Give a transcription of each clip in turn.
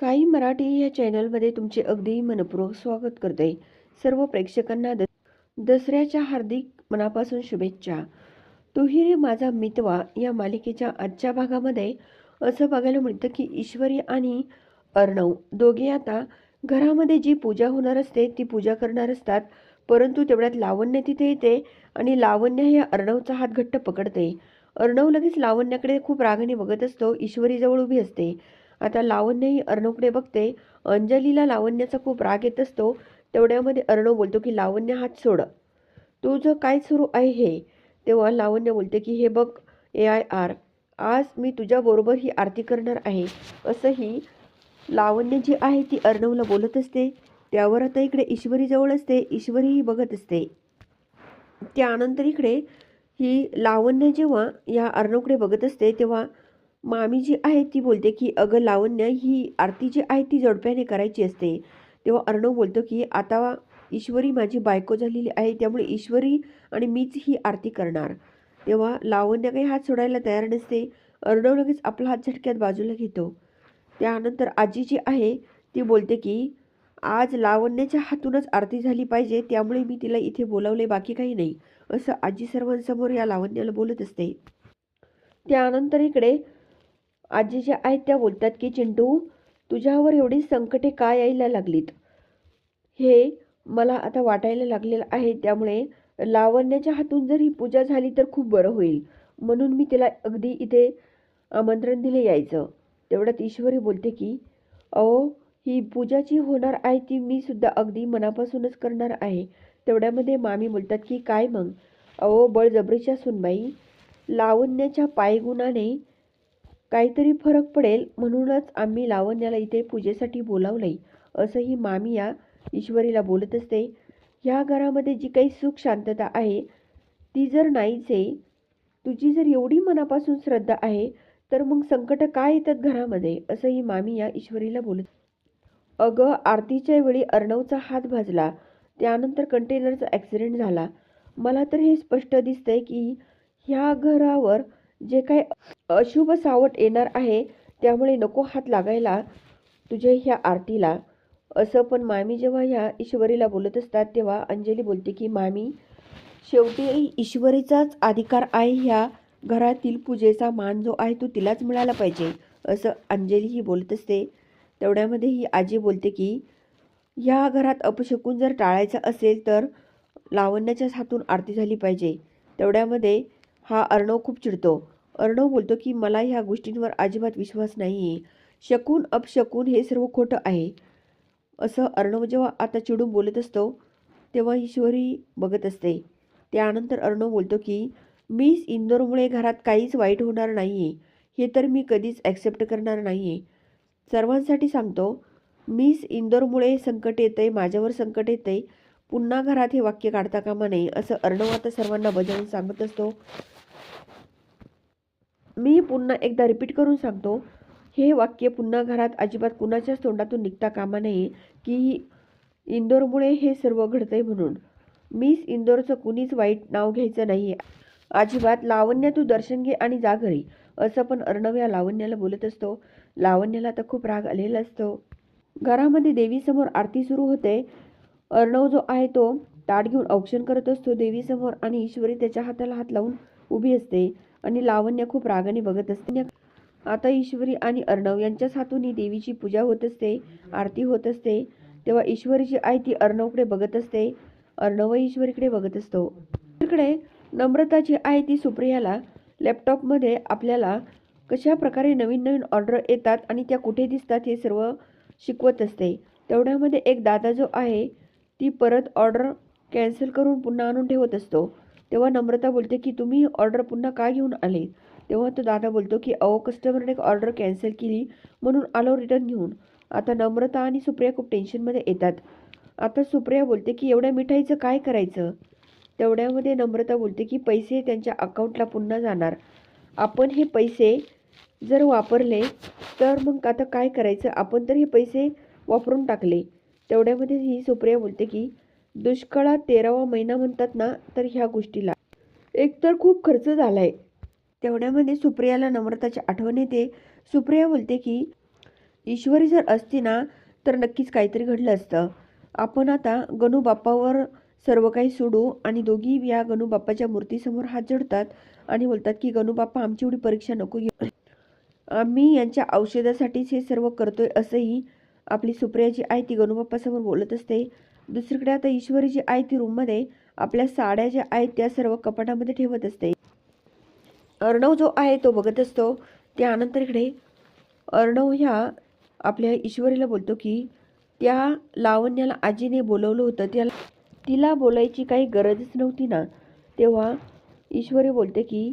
साई मराठी या चॅनलमध्ये तुमचे अगदी मनपूर्वक स्वागत करते. सर्व प्रेक्षकांना द दसऱ्याच्या हार्दिक मनापासून शुभेच्छा. तुहिरे माझा मितवा या मालिकेच्या आजच्या भागामध्ये असं बघायला मिळतं की ईश्वरी आणि अर्णव दोघे आता घरामध्ये जी पूजा होणार असते ती पूजा करणार असतात. परंतु तेवढ्यात लावण्य तिथे येते आणि लावण्य हे अर्णवचा हात घट्ट पकडते. अर्णव लगेच लावण्याकडे खूप रागाने बघत असतो. ईश्वरीजवळ उभी असते. आता लावण्यही अर्णवकडे बघते. अंजलीला लावण्याचा खूप राग येत असतो. तेवढ्यामध्ये अर्णव बोलतो की लावण्य हात सोड. तुझं काय सुरू आहे हे? तेव्हा लावण्य बोलते की हे बघ ए आय आर आज मी तुझ्याबरोबर ही आरती करणार आहे. असंही लावण्य जी आहे ती अर्णवला बोलत असते. त्यावर आता इकडे ईश्वरीजवळ असते. ईश्वरीही बघत असते. त्यानंतर इकडे ही लावण्य जेव्हा या अर्णवकडे बघत असते तेव्हा मामी जी आहे ती बोलते की अगं लावण्य ही आरती जी आहे ती जोडप्याने करायची असते. तेव्हा अर्णव बोलतो की आता ईश्वरी माझी बायको झालेली आहे त्यामुळे ईश्वरी आणि मीच ही आरती करणार. तेव्हा लावण्य काही हात सोडायला तयार नसते. अर्णव लगेच आपला हात झटक्यात बाजूला घेतो. त्यानंतर आजी जी आहे ती बोलते की आज लावण्याच्या हातूनच आरती झाली पाहिजे त्यामुळे मी तिला इथे बोलावले बाकी काही नाही. असं आजी सर्वांसमोर या लावण्याला बोलत असते. त्यानंतर इकडे आजी ज्या आहेत त्या बोलतात की चिंटू तुझ्यावर एवढी संकटे का यायला लागलीत? हे मला आता वाटायला लागलेलं आहे. त्यामुळे लावण्याच्या हातून जर ही पूजा झाली तर खूप बरं होईल. म्हणून मी तिला अगदी इथे आमंत्रण दिले यायचं. तेवढ्यात ईश्वरी बोलते की अहो ही पूजा जी होणार आहे ती मी सुद्धा अगदी मनापासूनच करणार आहे. तेवढ्यामध्ये मामी बोलतात की काय मग? अहो बळजबरीच्या सुनबाई लावण्याच्या पायगुणाने काहीतरी फरक पडेल म्हणूनच आम्ही लावण्याला इथे पूजेसाठी बोलावलंय असंही मामी या ईश्वरीला बोलत असते. ह्या घरामध्ये जी काही सुख शांतता आहे ती जर नाहीच आहे तुझी जर एवढी मनापासून श्रद्धा आहे तर मग संकट काय येतात घरामध्ये असंही मामी या ईश्वरीला बोलत अगं आरतीच्या वेळी अर्णवचा हात भाजला. त्यानंतर कंटेनरचा ॲक्सिडेंट झाला. मला तर हे स्पष्ट दिसतंय की ह्या घरावर जे काही अशुभ सावट येणार आहे त्यामुळे नको हात लागायला तुझ्या ह्या आरतीला. असं पण मामी जेव्हा ह्या ईश्वरीला बोलत असतात तेव्हा अंजली बोलते की मामी शेवटी ईश्वरीचाच अधिकार आहे ह्या घरातील पूजेचा मान जो आहे तो तिलाच मिळाला पाहिजे असं अंजली ही बोलत असते. तेवढ्यामध्ये ही आजी बोलते की ह्या घरात अपशकून जर टाळायचं असेल तर लावण्याच्याच हातून आरती झाली पाहिजे. तेवढ्यामध्ये हा अर्णव खूप चिडतो. अर्णव बोलतो की मला ह्या गोष्टींवर अजिबात विश्वास नाही आहे शकून अपशकून हे सर्व खोटं आहे. असं अर्णव जेव्हा आता चिडून बोलत असतो तेव्हा ईश्वरी बघत असते. त्यानंतर अर्णव बोलतो की मीस इंदोरमुळे घरात काहीच वाईट होणार नाही आहे हे तर मी कधीच ॲक्सेप्ट करणार नाही आहे सर्वांसाठी सांगतो मिस इंदोरमुळे संकट येतं आहे माझ्यावर संकट येतं आहे पुन्हा घरात हे वाक्य काढता कामा नये. असं अर्णव आता सर्वांना बजावून सांगत असतो. मी पुन्हा एकदा रिपीट करून सांगतो हे वाक्य पुन्हा घरात अजिबात कुणाच्याच तोंडातून निघता कामा नये की इंदोरमुळे हे सर्व घडतंय म्हणून. मिस इंदोरचं कुणीच वाईट नाव घ्यायचं नाही अजिबात लावण्य तू दर्शन घे आणि जा घरी असं पण अर्णव या लावण्याला बोलत असतो. लावण्याला तर खूप राग आलेला असतो. घरामध्ये देवीसमोर आरती सुरू होते. अर्णव जो आहे तो ताट घेऊन औक्षण करत असतो. देवीसमोर आणि ईश्वरी त्याच्या हाताला हात लावून उभी असते. आणि लावण्य खूप रागाने बघत असते. आता ईश्वरी आणि अर्णव यांच्याच हातूनही देवीची पूजा होत असते आरती होत असते. तेव्हा ईश्वरीची आई आहे ती अर्णवकडे बघत असते. अर्णव ईश्वरीकडे बघत असतो. इकडे नम्रता जी आहे ती सुप्रियाला लॅपटॉपमध्ये आपल्याला कशा प्रकारे नवीन नवीन ऑर्डर येतात आणि त्या कुठे दिसतात हे सर्व शिकवत असते. तेवढ्यामध्ये एक दादा जो आहे ती परत ऑर्डर कॅन्सल करून पुन्हा आणून ठेवत असतो. तेव्हा नम्रता बोलते की तुम्ही ऑर्डर पुन्हा का घेऊन आले? तेव्हा तो दादा बोलतो की अहो कस्टमरने एक ऑर्डर कॅन्सल केली म्हणून आलो रिटर्न घेऊन. आता नम्रता आणि सुप्रिया खूप टेन्शनमध्ये येतात. आता सुप्रिया बोलते की एवढ्या मिठाईचं काय करायचं? तेवढ्यामध्ये नम्रता बोलते की पैसे त्यांच्या अकाउंटला पुन्हा जाणार. आपण हे पैसे जर वापरले तर मग आता काय करायचं? आपण तर हे पैसे वापरून टाकले. तेवढ्यामध्ये ही सुप्रिया बोलते की दुष्काळात तेरावा महिना म्हणतात ना तर ह्या गोष्टीला. एकतर खूप खर्च झाला आहे तेवढ्यामध्ये सुप्रियाला नम्रताची आठवण येते. सुप्रिया बोलते की ईश्वरी जर असती ना तर नक्कीच काहीतरी घडलं असतं. आपण आता गणू बाप्पावर सर्व काही सोडू आणि दोघी या गणू बाप्पाच्या मूर्तीसमोर हात जोडतात आणि बोलतात की गणू बाप्पा आमची एवढी परीक्षा नको घेऊ. आम्ही यांच्या औषधासाठीच हे सर्व करतोय असंही आपली सुप्रिया जी ती गणू बाप्पासमोर बोलत असते. दुसरीकडे आता ईश्वरी जी आहे ती रूममध्ये आपल्या साड्या ज्या आहेत त्या सर्व कपाटामध्ये ठेवत असते. अर्णव जो आहे तो बघत असतो. त्यानंतर इकडे अर्णव ह्या आपल्या ईश्वरीला बोलतो की त्या लावण्याला आजीने बोलवलं होतं. त्याला तिला बोलायची काही गरजच नव्हती ना. तेव्हा ईश्वरी बोलते की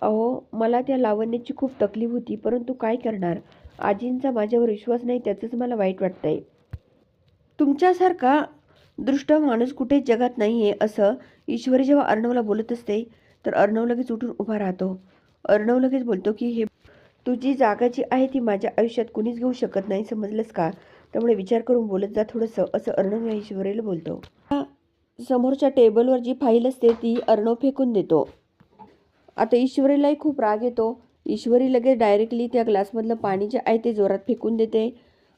अहो मला त्या लावण्याची खूप तकलीफ होती परंतु काय करणार? आजींचा माझ्यावर विश्वास नाही त्याचंच मला वाईट वाटतंय. तुमच्यासारखा दृष्ट माणूस कुठेच जगात नाही आहे असं ईश्वरी जेव्हा अर्णवला बोलत असते तर अर्णव लगेच उठून उभा राहतो. अर्णव लगेच बोलतो की हे तुझी जागा जी आहे ती माझ्या आयुष्यात कुणीच घेऊ शकत नाही समजलंस का? त्यामुळे विचार करून बोलत जा थोडंसं असं अर्णव या ईश्वरीला बोलतो. समोरच्या टेबलवर जी फाईल असते ती अर्णव फेकून देतो. आता ईश्वरीलाही खूप राग येतो. ईश्वरी लगेच डायरेक्टली त्या ग्लासमधलं पाणी जे आहे ते जोरात फेकून देते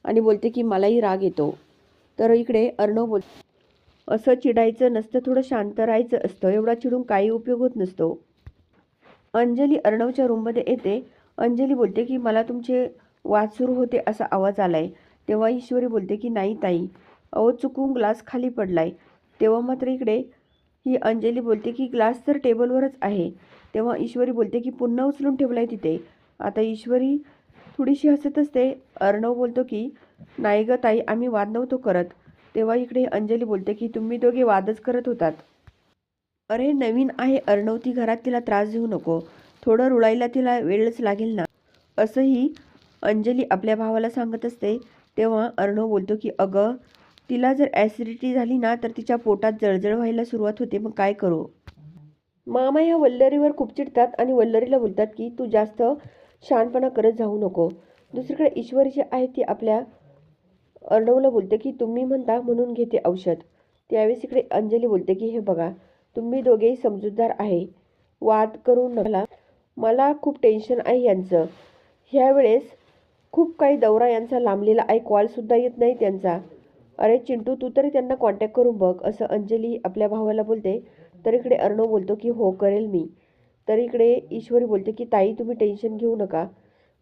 आणि बोलते की मलाही राग येतो. तर इकडे अर्णव बोल असं चिडायचं नसतं थोडं शांत राहायचं असतं. एवढा चिडून काही उपयोग होत नसतो. अंजली अर्णवच्या रूममध्ये येते. अंजली बोलते की मला तुमचे वाद सुरू होते असा आवाज आलाय. तेव्हा ईश्वरी बोलते की नाही ताई. अहो चुकून ग्लास खाली पडलाय. तेव्हा मात्र इकडे ही अंजली बोलते की ग्लास तर टेबलवरच आहे. तेव्हा ईश्वरी बोलते की पुन्हा उचलून ठेवलाय तिथे. आता ईश्वरी थोडीशी हसत असते. अर्णव बोलतो की नाही ग ताई आम्ही वाद नव्हतो करत. तेव्हा इकडे अंजली बोलते की तुम्ही दोघे वादच करत होतात. अरे नवीन आहे अर्णव ती घरात तिला त्रास देऊ नको. थोडं रुळायला तिला वेळच लागेल ना. असंही अंजली आपल्या भावाला सांगत असते. तेव्हा अर्णव बोलतो की अगं तिला जर ॲसिडिटी झाली ना तर तिच्या पोटात जळजळ व्हायला सुरुवात होते. मग काय करू? मामा या वल्लरीवर खूप चिडतात आणि वल्लरीला बोलतात की तू जास्त शहाणपणा करत जाऊ नको. दुसरीकडे ईश्वरी जी आहे ती आपल्या अर्णवला बोलते की तुम्ही म्हणता म्हणून घेते औषध. त्यावेळेस इकडे अंजली बोलते की हे बघा तुम्ही दोघेही समजूतदार आहे. वाद करू नका. मला खूप टेन्शन आहे यांचं. ह्यावेळेस खूप काही दौरा यांचा लांबलेला आहे. कॉलसुद्धा येत नाही त्यांचा. अरे चिंटू तू तरी त्यांना कॉन्टॅक्ट करून बघ असं अंजली आपल्या भावाला बोलते. तर इकडे अर्णव बोलतो की हो करेल मी. तर इकडे ईश्वरी बोलते की ताई तुम्ही टेन्शन घेऊ नका.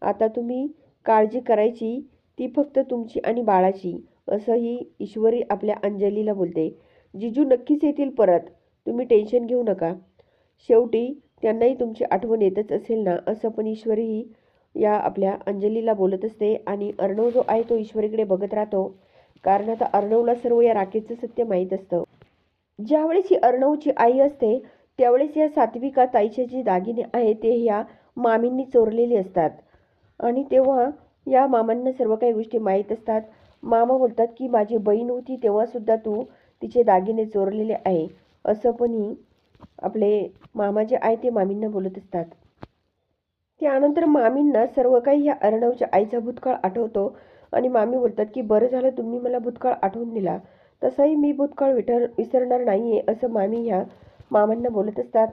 आता तुम्ही काळजी करायची ती फक्त तुमची आणि बाळाची असंही ईश्वरी आपल्या अंजलीला बोलते. जिजू नक्कीच येतील परत. तुम्ही टेन्शन घेऊ नका. शेवटी त्यांनाही तुमची आठवण येतच असेल ना असं पण ईश्वरीही या आपल्या अंजलीला बोलत असते आणि अर्णव जो आहे तो ईश्वरीकडे बघत राहतो. कारण आता अर्णवला सर्व या राखेचं सत्य माहीत असतं. ज्यावेळेस ही अर्णवची आई असते त्यावेळेस या सात्विका ताईचे जे दागिने आहेत ते ह्या मामींनी चोरलेले असतात. आणि तेव्हा या मामांना सर्व काही गोष्टी माहीत असतात. मामा बोलतात की माझी बहीण होती तेव्हासुद्धा तू तिचे दागिने चोरलेले आहे. असं पणही आपले मामा जे आहे ते मामींना बोलत असतात. त्यानंतर मामींना सर्व काही ह्या अर्णवच्या आईचा भूतकाळ आठवतो आणि मामी बोलतात की बरं झालं तुम्ही मला भूतकाळ आठवून दिला. तसाही मी भूतकाळ विटर विसरणार नाही आहे असं मामी ह्या मामांना बोलत असतात.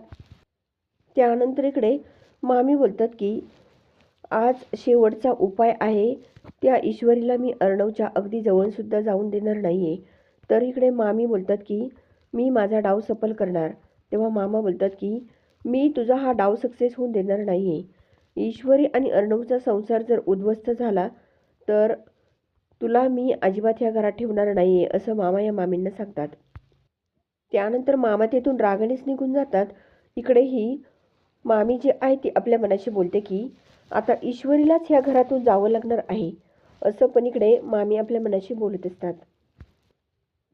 त्यानंतर इकडे मामी बोलतात की आज शेवटचा उपाय आहे. त्या ईश्वरीला मी अर्णवच्या अगदी जवळसुद्धा जाऊन देणार नाही आहे तर इकडे मामी बोलतात की मी माझा डाव सफल करणार. तेव्हा मामा बोलतात की मी तुझा हा डाव सक्सेस होऊन देणार नाही आहे ईश्वरी आणि अर्णवचा संसार जर उद्ध्वस्त झाला तर तुला मी अजिबात ह्या घरात ठेवणार नाही आहे असं मामा या मामींना सांगतात. त्यानंतर मामा तेथून रागानेच निघून जातात. इकडे ही मामी जी आहे ती आपल्या मनाशी बोलते की आता ईश्वरीलाच ह्या घरातून जावं लागणार आहे असं पण इकडे मामी आपल्या मनाशी बोलत असतात.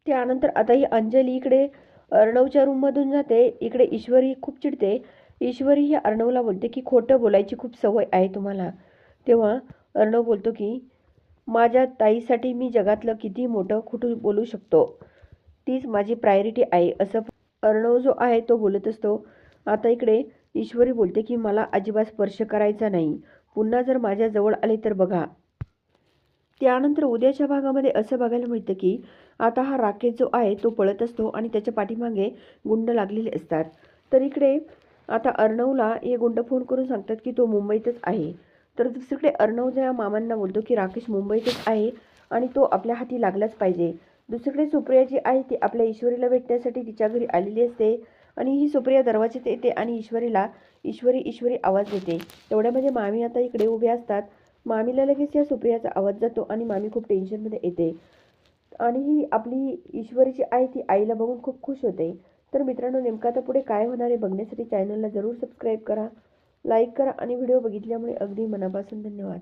त्यानंतर आता ही अंजली इकडे अर्णवच्या रूममधून जाते. इकडे ईश्वरी खूप चिडते. ईश्वरी ही अर्णवला बोलते की खोटं बोलायची खूप सवय आहे तुम्हाला. तेव्हा अर्णव बोलतो की माझ्या ताईसाठी मी जगातलं किती मोठं खोटं बोलू शकतो. तीच माझी प्रायोरिटी आहे. असं अर्णव जो आहे तो बोलत असतो. आता इकडे ईश्वरी बोलते की मला अजिबात स्पर्श करायचा नाही. पुन्हा जर माझ्या जवळ आले तर बघा. त्यानंतर उद्याच्या भागामध्ये असं बघायला मिळतं की आता हा राकेश जो आहे तो पळत असतो आणि त्याच्या पाठीमागे गुंड लागलेले असतात. तर इकडे आता अर्णवला हे गुंड फोन करून सांगतात की तो मुंबईतच आहे. तर दुसरीकडे अर्णव ज्या मामांना बोलतो की राकेश मुंबईतच आहे आणि तो आपल्या हाती लागलाच पाहिजे. दुसरीकडे सुप्रिया जी आहे ती आपल्या ईश्वरीला भेटण्यासाठी तिच्या घरी आलेली असते. आणि ही सुप्रिया दरवाजात येते आणि ईश्वरीला ईश्वरी ईश्वरी आवाज देते. तेवढ्यामध्ये मामी आता इकडे उभे असतात. मामीला लगेच या सुप्रियाचा आवाज जातो आणि मामी खूप टेन्शनमध्ये येते. आणि ही आपली ईश्वरीची आई ती आईला बघून खूप खुश होते. तर मित्रांनो नेमकं आता पुढे काय होणार आहे बघण्यासाठी चॅनलला जरूर सबस्क्राईब करा लाईक करा आणि व्हिडिओ बघितल्यामुळे अगदी मनापासून धन्यवाद.